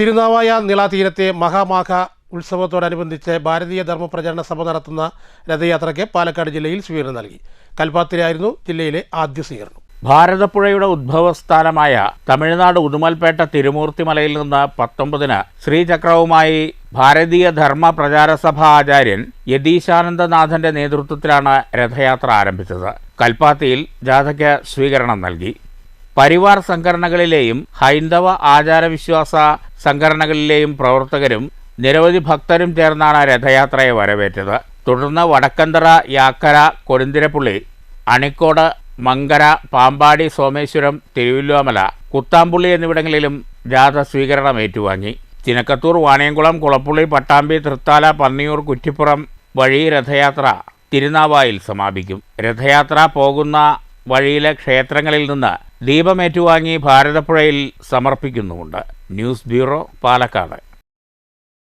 തിരുനാവായ നിളാതീരത്തെ മഹാമാഘ ഉത്സവത്തോടനുബന്ധിച്ച് ഭാരതീയ ധർമ്മ പ്രചരണ സഭ നടത്തുന്ന രഥയാത്രയ്ക്ക് പാലക്കാട് ജില്ലയിൽ സ്വീകരണം നൽകി. കൽപ്പാത്തിലായിരുന്നു ജില്ലയിലെ ആദ്യ സ്വീകരണം. ഭാരതപ്പുഴയുടെ ഉദ്ഭവസ്ഥാനമായ തമിഴ്നാട് ഉദുമൽപേട്ട തിരുമൂർത്തിമലയിൽ നിന്ന് പത്തൊമ്പതിന് ശ്രീചക്രവുമായി ഭാരതീയ ധർമ്മ പ്രചാര സഭ ആചാര്യൻ യതീശാനന്ദനാഥന്റെ നേതൃത്വത്തിലാണ് രഥയാത്ര ആരംഭിച്ചത്. കൽപ്പാത്തിയിൽ ജാഥയ്ക്ക് സ്വീകരണം നൽകി. പരിവാർ സംഘടനകളിലെയും ഹൈന്ദവ ആചാരവിശ്വാസ സംഘടനകളിലെയും പ്രവർത്തകരും നിരവധി ഭക്തരും ചേർന്നാണ് രഥയാത്രയെ വരവേറ്റത്. തുടർന്ന് വടക്കന്തറ യാക്കര കൊടുന്തിരപ്പുള്ളി അണിക്കോട് മങ്കര പാമ്പാടി സോമേശ്വരം തിരുവല്ലോമല കുത്താമ്പുള്ളി എന്നിവിടങ്ങളിലും ജാഥ സ്വീകരണം ഏറ്റുവാങ്ങി. ചിനക്കത്തൂർ വാണിയംകുളം കുളപ്പുള്ളി പട്ടാമ്പി തൃത്താല പന്നിയൂർ കുറ്റിപ്പുറം വഴി രഥയാത്ര തിരുനാവായിൽ സമാപിക്കും. രഥയാത്ര പോകുന്ന വഴിയിലെ ക്ഷേത്രങ്ങളിൽ നിന്ന് ദീപമേറ്റുവാങ്ങി ഭാരതപ്പുഴയിൽ സമർപ്പിക്കുന്നുമുണ്ട്. News bureau Palakkad.